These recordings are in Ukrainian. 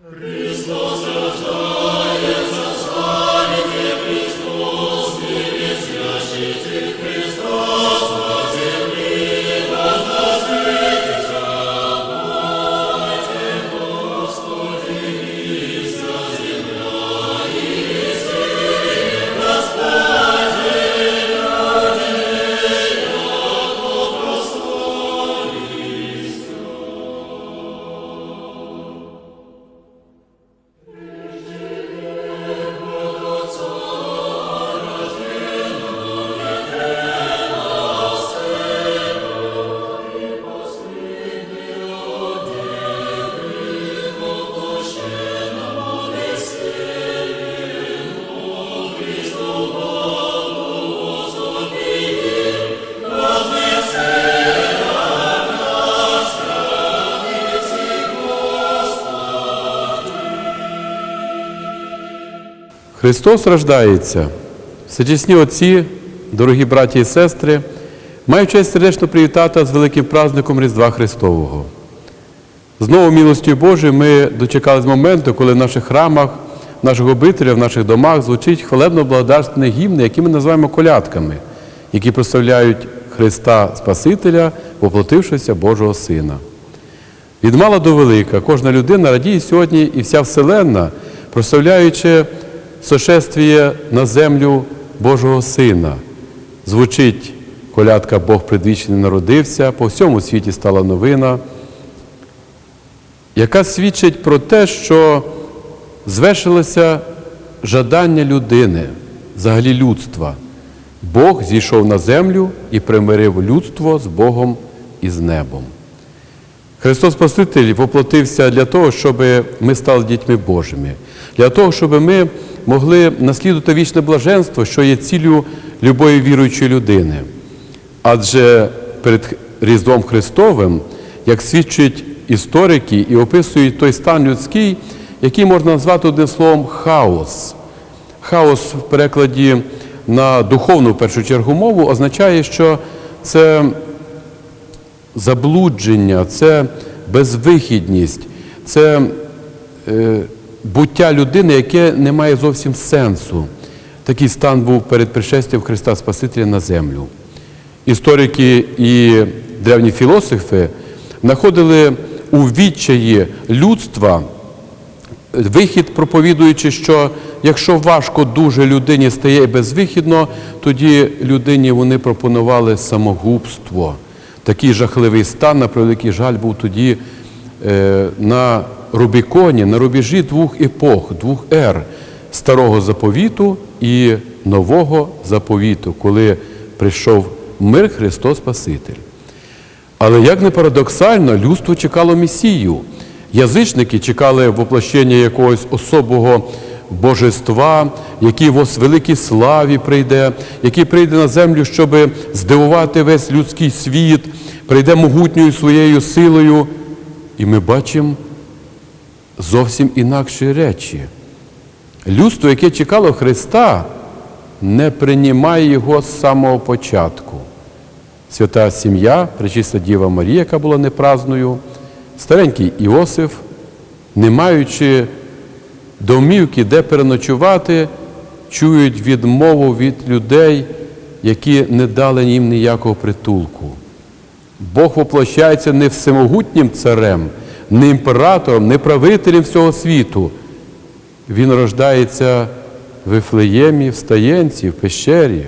Rio. Христос рождається. Всечесні отці, дорогі браті і сестри, маю честь сердечно привітати з великим праздником Різдва Христового. Знову милостю Божою ми дочекались моменту, коли в наших храмах, в наших обителях, в наших домах звучить хвалебно-благодарственні гімни, які ми називаємо колядками, які прославляють Христа Спасителя, воплотившися Божого Сина. Від мала до велика кожна людина радіє сьогодні і вся Вселенна, прославляючи сошествіє на землю Божого Сина. Звучить колядка Бог предвічний народився, по всьому світі стала новина, яка свідчить про те, що звершилося жадання людини, взагалі людства. Бог зійшов на землю і примирив людство з Богом і з небом. Христос Спаситель воплотився для того, щоб ми стали дітьми Божими, для того, щоб ми могли наслідувати вічне блаженство, що є ціллю любої віруючої людини. Адже перед Різдвом Христовим, як свідчать історики і описують той стан людський, який можна назвати одним словом хаос. Хаос в перекладі на духовну в першу чергу мову означає, що це заблудження, це безвихідність, це е, буття людини, яке не має зовсім сенсу. Такий стан був перед пришестям Христа Спасителя на землю. Історики і древні філософи знаходили у відчаї людства вихід, проповідуючи, що якщо важко дуже людині стає безвихідно, тоді людині вони пропонували самогубство. Такий жахливий стан, на превеликий жаль, був тоді е, на Рубіконі, на рубежі двох епох, двох ер старого заповіту і нового заповіту, коли прийшов мир Христос Спаситель. Але як не парадоксально, людство чекало Месію. Язичники чекали воплощення якогось особого божества, який в великій славі прийде, який прийде на землю, щоб здивувати весь людський світ, прийде могутньою своєю силою. І ми бачимо зовсім інакші речі. Людство, яке чекало Христа, не приймає Його з самого початку. Свята сім'я, пречиста Діва Марія, яка була непразною, старенький Іосиф, не маючи домівки, де переночувати, чують відмову від людей, які не дали їм ніякого притулку. Бог воплощається не всемогутнім царем, не імператором, не правителем всього світу. Він рождається в Вифлеємі, в Стаєнці, в пещері,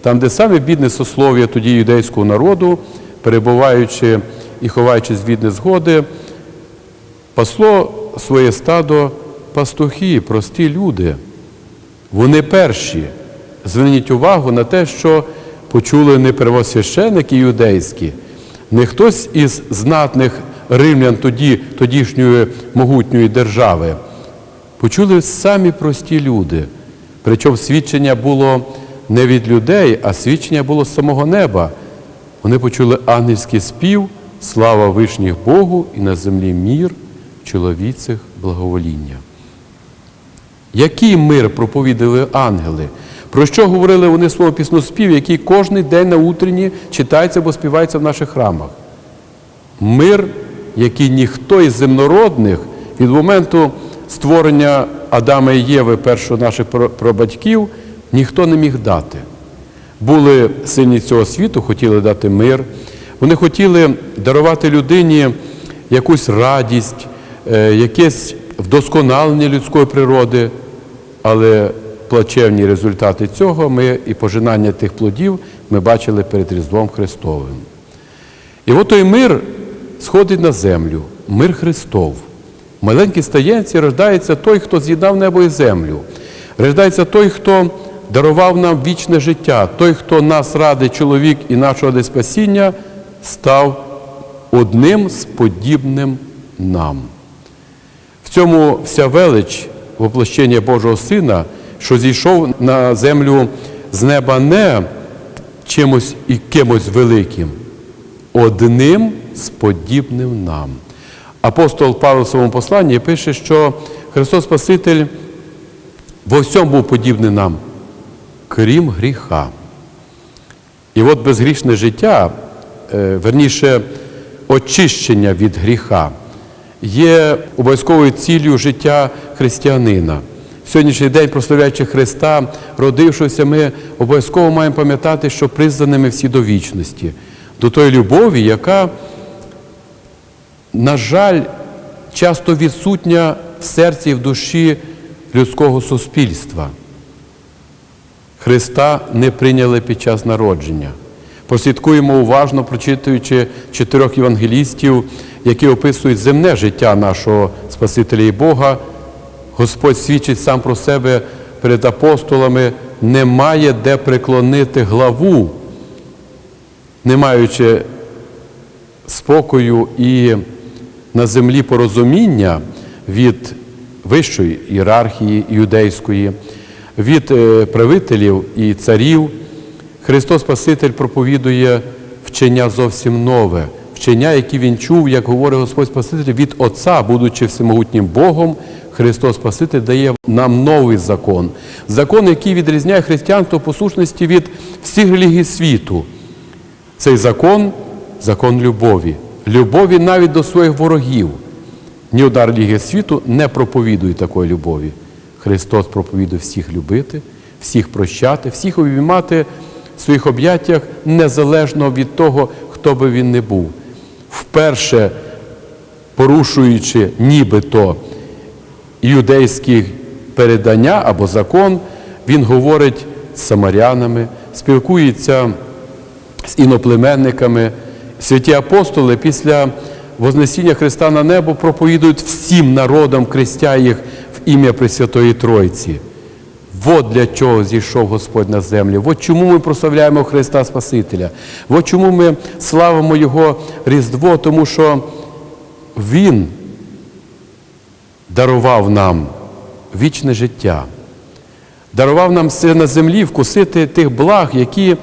там, де саме бідне сослов'я тоді юдейського народу, перебуваючи і ховаючись від незгоди, пасло своє стадо пастухи, прості люди. Вони перші. Зверніть увагу на те, що почули не первосвященники юдейські, не хтось із знатних римлян тоді, тодішньої могутньої держави. Почули самі прості люди. Причому свідчення було не від людей, а свідчення було з самого неба. Вони почули ангельський спів, слава вишніх Богу і на землі мір, чоловіцих благовоління. Який мир проповідали ангели? Про що говорили вони слово пісноспів, який кожен день на утренні читається або співається в наших храмах? Мир, який ніхто із земнородних, Від моменту створення Адама і Єви, першого наших пра- прабатьків, ніхто не міг дати. Були сильні цього світу, хотіли дати мир. Вони хотіли дарувати людині якусь радість, е, якесь вдосконалення людської природи, але плачевні результати цього ми і пожинання тих плодів ми бачили перед Різдвом Христовим. І от той мир сходить на землю, мир Христов. В маленькій стаєнці рождається той, хто з'єднав небо і землю. Рождається той, хто дарував нам вічне життя, той, хто нас ради чоловік і нашого де спасіння, став одним з подібним нам. В цьому вся велич воплощення Божого Сина, що зійшов на землю з неба не чимось і кимось великим, одним з подібним нам. Апостол Павло в своєму посланні пише, що Христос Спаситель во всьому був подібний нам, крім гріха. І от безгрішне життя, е, верніше, очищення від гріха, є обов'язковою ціллю життя християнина. В Сьогоднішній день, прославляючи Христа, родившися, ми обов'язково маємо пам'ятати, що призваними всі до вічності, до тої любові, яка, на жаль, часто відсутня в серці і в душі людського суспільства. Христа не прийняли під час народження. Прослідкуємо уважно, прочитуючи чотирьох євангелістів, які описують земне життя нашого Спасителя і Бога. Господь свідчить сам про себе перед апостолами, немає де преклонити главу, не маючи спокою і на землі порозуміння від вищої ієрархії юдейської, від е, правителів і царів, Христос Спаситель проповідує вчення зовсім нове, вчення, яке він чув, як говорить Господь Спаситель, від Отця, будучи всемогутнім Богом, Христос Спаситель дає нам новий закон. Закон, який відрізняє християнство послушності від всіх релігій світу. Цей закон закон любові. Любові навіть до своїх ворогів. Ні одна релігія світу не проповідує такої любові. Христос проповідує всіх любити, всіх прощати, всіх обіймати в своїх об'яттях незалежно від того, хто би він не був. Вперше порушуючи нібито юдейські передання або закон, він говорить з самарянами, спілкується з іноплеменниками. Святі апостоли після Вознесіння Христа на небо проповідують всім народам, крестя їх в ім'я Пресвятої Тройці. От для чого зійшов Господь на землю. От чому ми прославляємо Христа Спасителя. От чому ми славимо Його Різдво, тому що Він дарував нам вічне життя, дарував нам все на землі вкусити тих благ, які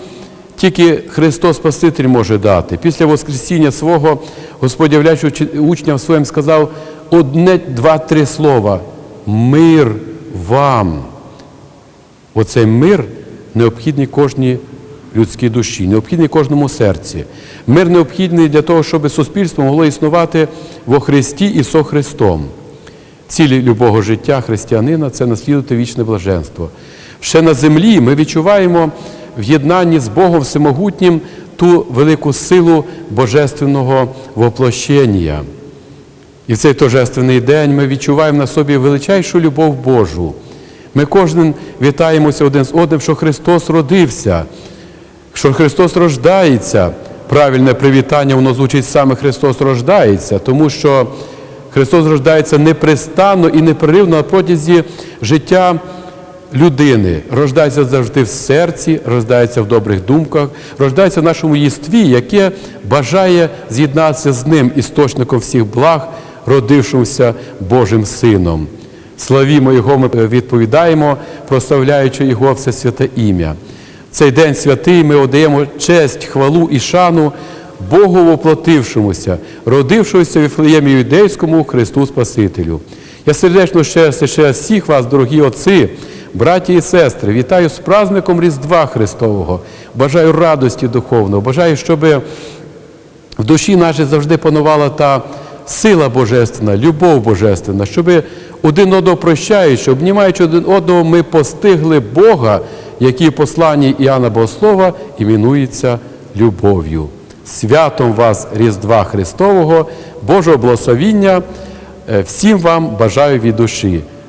тільки Христос Спаситель може дати. Після Воскресіння свого Господь, являючи учням своїм, сказав одне, два-три слова. Мир вам. Оцей мир необхідний кожній людській душі, необхідний кожному серці. Мир необхідний для того, щоб суспільство могло існувати во Христі і со Христом. Цілі любого життя християнина це наслідувати вічне блаженство. Ще на землі ми відчуваємо в єднанні з Богом Всемогутнім ту велику силу божественного воплощення. І в цей торжественний день ми відчуваємо на собі величайшу любов Божу. Ми кожен вітаємося один з одним, що Христос родився, що Христос рождається. Правильне привітання, воно звучить саме Христос рождається, тому що Христос рождається непрестанно і непреривно на протязі життя людини. Рождається завжди в серці, рождається в добрих думках, рождається в нашому єстві, яке бажає з'єднатися з ним, істочником всіх благ, родившимся Божим Сином. Славімо Його, ми відповідаємо, прославляючи Його всесвяте ім'я. Цей день святий ми одаємо честь, хвалу і шану Богу воплотившомуся, родившомуся в Віфлеємі Юдейському Христу Спасителю. Я сердечно ще раз всіх вас, дорогі отці, браті і сестри, вітаю з праздником Різдва Христового. Бажаю радості духовного, бажаю, щоб в душі нашій завжди панувала та сила божественна, любов божественна, щоб один одного прощаючи, обнімаючи один одного, ми постигли Бога, який в посланні Іоанна Богослова іменується любов'ю. Святом вас Різдва Христового, Божого благословіння. Е, Всім вам бажаю від душі.